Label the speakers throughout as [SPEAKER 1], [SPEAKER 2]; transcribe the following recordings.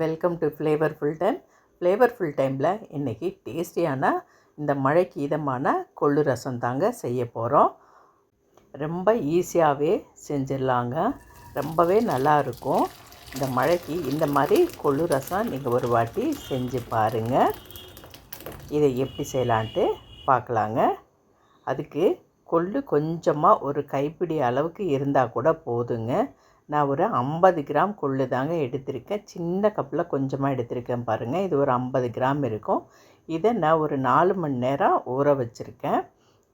[SPEAKER 1] Welcome to flavourful time flavourful டைமில் இன்றைக்கி டேஸ்டியான இந்த மழைக்கு இதமான கொள்ளு ரசம் தாங்க செய்ய போகிறோம் ரொம்ப ஈஸியாகவே செஞ்சிடலாங்க. ரொம்பவே நல்லா இருக்கும். இந்த மழைக்கு இந்த மாதிரி கொள்ளு ரசம் நீங்கள் ஒரு வாட்டி செஞ்சு பாருங்கள் இதை எப்படி செய்யலான்ட்டு பார்க்கலாங்க அதுக்கு கொள்ளு கொஞ்சமாக ஒரு கைப்பிடி அளவுக்கு இருந்தால் கூட போதுங்க. நான் ஒரு ஐம்பது கிராம் கொள்ளு தாங்க எடுத்திருக்கேன். சின்ன கப்பில் கொஞ்சமாக எடுத்திருக்கேன் பாருங்கள் இது ஒரு ஐம்பது கிராம் இருக்கும். இதை நான் ஒரு நாலு மணி நேரம் ஊற வச்சுருக்கேன்.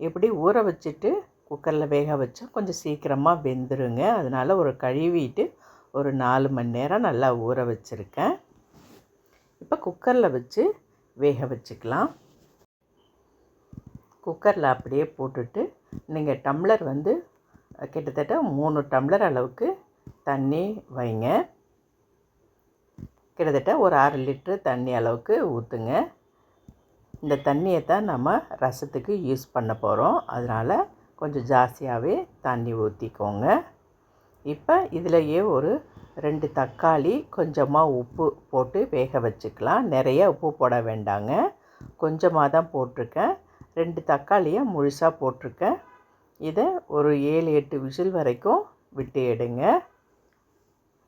[SPEAKER 1] இப்படி ஊற வச்சுட்டு குக்கரில் வேக வச்சா கொஞ்சம் சீக்கிரமாக வெந்துருங்க. அதனால் ஒரு கழுவிட்டு ஒரு நாலு மணி நேரம் நல்லா ஊற வச்சுருக்கேன். இப்போ குக்கரில் வச்சு வேக வச்சுக்கலாம். குக்கரில் அப்படியே போட்டுட்டு நீங்கள் டம்ளர் வந்து கிட்டத்தட்ட மூணு டம்ளர் அளவுக்கு தண்ணி வைங்க. கிட்டத்தட்ட ஒரு அரை லிட்ரு தண்ணி அளவுக்கு ஊற்றுங்க இந்த தண்ணியை தான் நம்ம ரசத்துக்கு யூஸ் பண்ண போகிறோம் அதனால் கொஞ்சம் ஜாஸ்தியாகவே தண்ணி ஊற்றிக்கோங்க இப்போ இதிலையே ஒரு ரெண்டு தக்காளி கொஞ்சமாக உப்பு போட்டு வேக வச்சுக்கலாம். நிறைய உப்பு போட வேண்டாங்க. கொஞ்சமாக தான் போட்டிருக்கேன். ரெண்டு தக்காளியை முழுசாக போட்டிருக்கேன். இதை ஒரு ஏழு எட்டு விசில் வரைக்கும் விட்டு எடுங்க.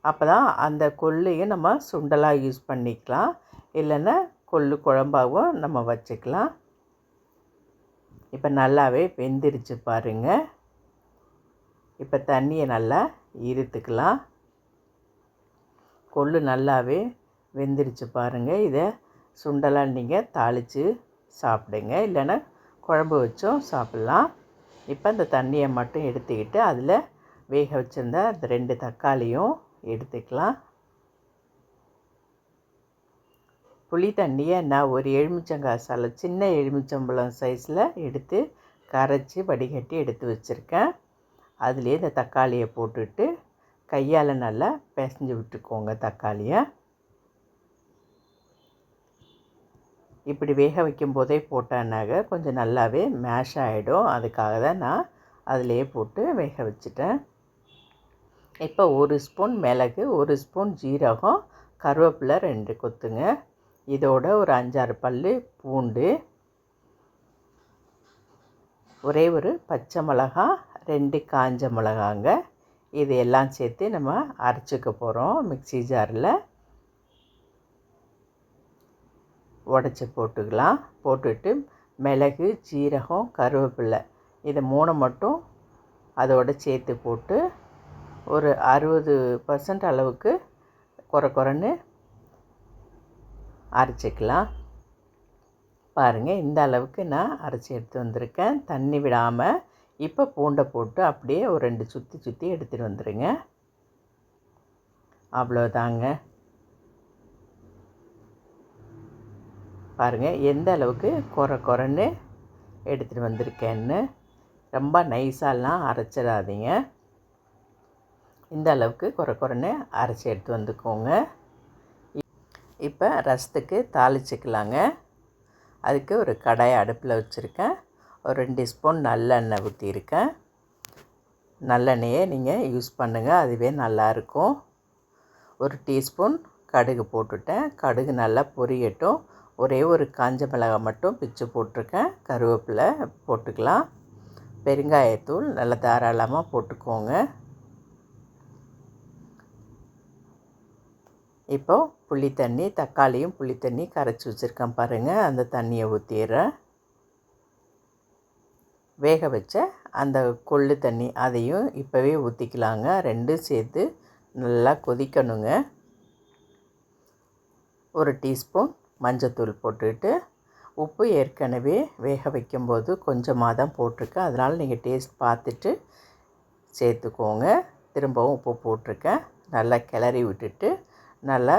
[SPEAKER 1] அப்போ தான் அந்த கொள்ளையும் நம்ம சுண்டலாக யூஸ் பண்ணிக்கலாம். இல்லைன்னா கொள்ளு குழம்பாகவும் நம்ம வச்சுக்கலாம். இப்போ நல்லாவே வெந்துருச்சு பாருங்கள் இப்போ தண்ணியை நல்லா இருத்துக்கலாம் கொள்ளு நல்லாவே வெந்துருச்சு பாருங்கள் இதை சுண்டலாக நீங்கள் தாளித்து சாப்பிடுங்க. இல்லைன்னா குழம்பு வச்சும் சாப்பிட்லாம். இப்போ அந்த தண்ணியை மட்டும் எடுத்துக்கிட்டு அதில் வேக வச்சுருந்த அந்த ரெண்டு தக்காளியும் எடுத்துக்கலாம். புளி தண்ணியை நான் ஒரு எலுமிச்சங்காய் சாலை சின்ன எலுமிச்சம்பழம் சைஸில் எடுத்து கரைச்சி வடிகட்டி எடுத்து வச்சுருக்கேன். அதுலேயே இந்த தக்காளியை போட்டுட்டு கையால் நல்லா பிசைஞ்சு விட்டுக்கோங்க தக்காளியை. இப்படி வேக வைக்கும் போதே போட்டேன்னாக்க கொஞ்சம் நல்லாவே மேஷ் ஆகிடும் அதுக்காக தான் நான் அதிலேயே போட்டு வேக வச்சுட்டேன். இப்போ ஒரு ஸ்பூன் மிளகு ஒரு ஸ்பூன் ஜீரகம் கருவேப்பிலை ரெண்டு கொத்துங்க. இதோட ஒரு அஞ்சாறு பல் பூண்டு. ஒரே ஒரு பச்சை மிளகா ரெண்டு காஞ்ச மிளகாங்க. இது எல்லாம் சேர்த்து நம்ம அரைச்சிக்க போகிறோம் மிக்சி ஜாரில். உடச்சி போட்டுக்கலாம். போட்டுட்டு மிளகு ஜீரகம் கருவேப்பிலை இதை மூணு மட்டும் அதோடு சேர்த்து போட்டு ஒரு அறுபது பர்சன்ட் அளவுக்கு குறை குறைன்னு அரைச்சிக்கலாம். பாருங்கள் இந்த அளவுக்கு நான் அரைச்சி எடுத்து வந்திருக்கேன். தண்ணி விடாமல் இப்போ பூண்டை போட்டு அப்படியே ஒரு ரெண்டு சுற்றி சுற்றி எடுத்துகிட்டு வந்துடுங்க அவ்வளோதாங்க பாருங்கள் எந்த அளவுக்கு குறை குறைன்னு எடுத்துகிட்டு வந்திருக்கேன்னு. ரொம்ப நைஸாலாம் அரைச்சிடாதீங்க. இந்த அளவுக்கு குறை குறைன்னு அரைச்சி எடுத்து வந்துக்கோங்க. இப்போ ரசத்துக்கு தாளிச்சிக்கலாங்க. அதுக்கு ஒரு கடாயை அடுப்பில் வச்சுருக்கேன். ஒரு ரெண்டு ஸ்பூன் நல்லெண்ணெய் ஊற்றிருக்கேன் நல்லெண்ணெயே நீங்கள் யூஸ் பண்ணுங்கள் அதுவே நல்லாயிருக்கும். ஒரு டீஸ்பூன் கடுகு போட்டுட்டேன். கடுகு நல்லா பொரியட்டும். ஒரே ஒரு காஞ்ச மிளகாய் மட்டும் பிச்சு போட்டிருக்கேன். கருவேப்பிலை போட்டுக்கலாம். பெருங்காயத்தூள் நல்லா தாராளமாக போட்டுக்கோங்க. இப்போது புளி தண்ணி தக்காளியும் புளி தண்ணி கரைச்சி வச்சுருக்கேன் பாருங்கள் அந்த தண்ணியை ஊற்றிடுறேன் வேக வச்ச அந்த கொள்ளு தண்ணி அதையும் இப்போவே ஊற்றிக்கலாங்க ரெண்டும் சேர்த்து நல்லா கொதிக்கணுங்க. ஒரு டீஸ்பூன் மஞ்சத்தூள் போட்டுட்டு உப்பு ஏற்கனவே வேக வைக்கும்போது கொஞ்சமாக தான் போட்டிருக்கேன் அதனால் நீங்கள் டேஸ்ட் பார்த்துட்டு சேர்த்துக்கோங்க. திரும்பவும் உப்பு போட்டிருக்கேன். நல்லா கிளறி விட்டுட்டு நல்லா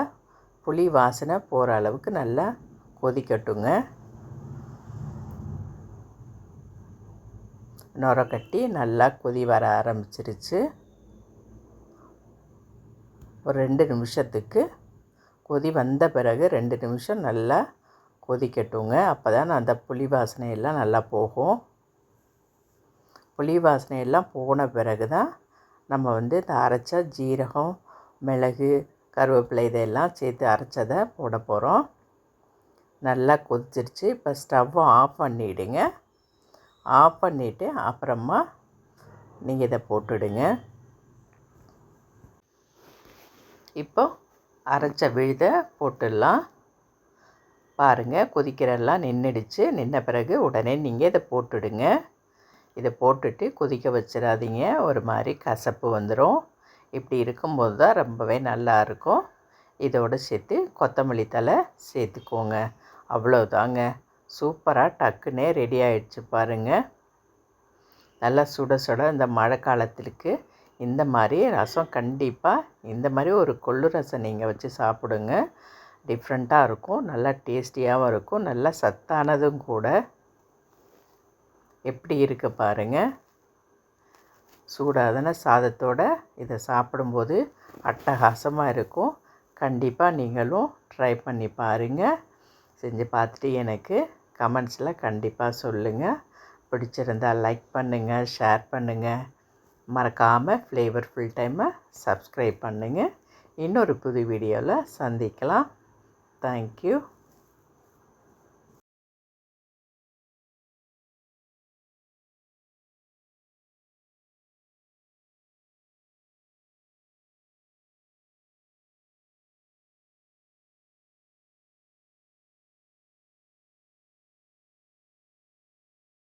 [SPEAKER 1] புளி வாசனை போகிற அளவுக்கு நல்லா கொதிக்கட்டுங்க. நுர கட்டி நல்லா கொதி வர ஆரம்பிச்சிருச்சு. ஒரு ரெண்டு நிமிஷத்துக்கு கொதி வந்த பிறகு ரெண்டு நிமிஷம் நல்லா கொதிக்கட்டுங்க. அப்போ தான் அந்த புளி வாசனையெல்லாம் நல்லா போகும். புளி வாசனையெல்லாம் போன பிறகு தான் நம்ம வந்து இந்த அரைச்ச ஜீரகம் மிளகு கருவேப்பிலை இதையெல்லாம் சேர்த்து அரைச்சதை போட போகிறோம் நல்லா கொதிச்சிருச்சு. இப்போ ஸ்டவ்வை ஆஃப் பண்ணிவிடுங்க ஆஃப் பண்ணிவிட்டு அப்புறமா நீங்கள் இதை போட்டுடுங்க. இப்போ அரைச்ச விழுத போட்டுடலாம். பாருங்கள் கொதிக்கிறெல்லாம் நின்றுடுச்சு நின்ன பிறகு உடனே நீங்கள் இதை போட்டுடுங்க. இதை போட்டுட்டு கொதிக்க வச்சிடாதீங்க. ஒரு மாதிரி கசப்பு வந்துடும் இப்படி இருக்கும்போது தான் ரொம்பவே நல்லா இருக்கும். இதோடு சேர்த்து கொத்தமல்லி தலை சேர்த்துக்கோங்க. அவ்வளோதாங்க சூப்பராக டக்குன்னே ரெடி ஆகிடுச்சு பாருங்கள் நல்லா சுட சுட இந்த மழை காலத்திற்கு இந்த மாதிரி ரசம் கண்டிப்பாக இந்த மாதிரி ஒரு கொள்ளு ரசம் நீங்கள் வச்சு சாப்பிடுங்க. டிஃப்ரெண்ட்டாக இருக்கும். நல்லா டேஸ்டியாகவும் இருக்கும். நல்லா சத்தானதும் கூட. எப்படி இருக்குது பாருங்கள் சூடாதன சாதத்தோட இதை சாப்பிடும்போது அட்டகாசமாக இருக்கும். கண்டிப்பாக நீங்களும் ட்ரை பண்ணி பாருங்கள் செஞ்சு பார்த்துட்டு எனக்கு கமெண்ட்ஸில் கண்டிப்பாக சொல்லுங்கள் பிடிச்சிருந்தால் லைக் பண்ணுங்கள் ஷேர் பண்ணுங்கள் மறக்காமல் ஃப்ளேவர் ஃபுல் டைமை சப்ஸ்கிரைப் பண்ணுங்கள் இன்னொரு புது வீடியோவில் சந்திக்கலாம். தேங்க்யூ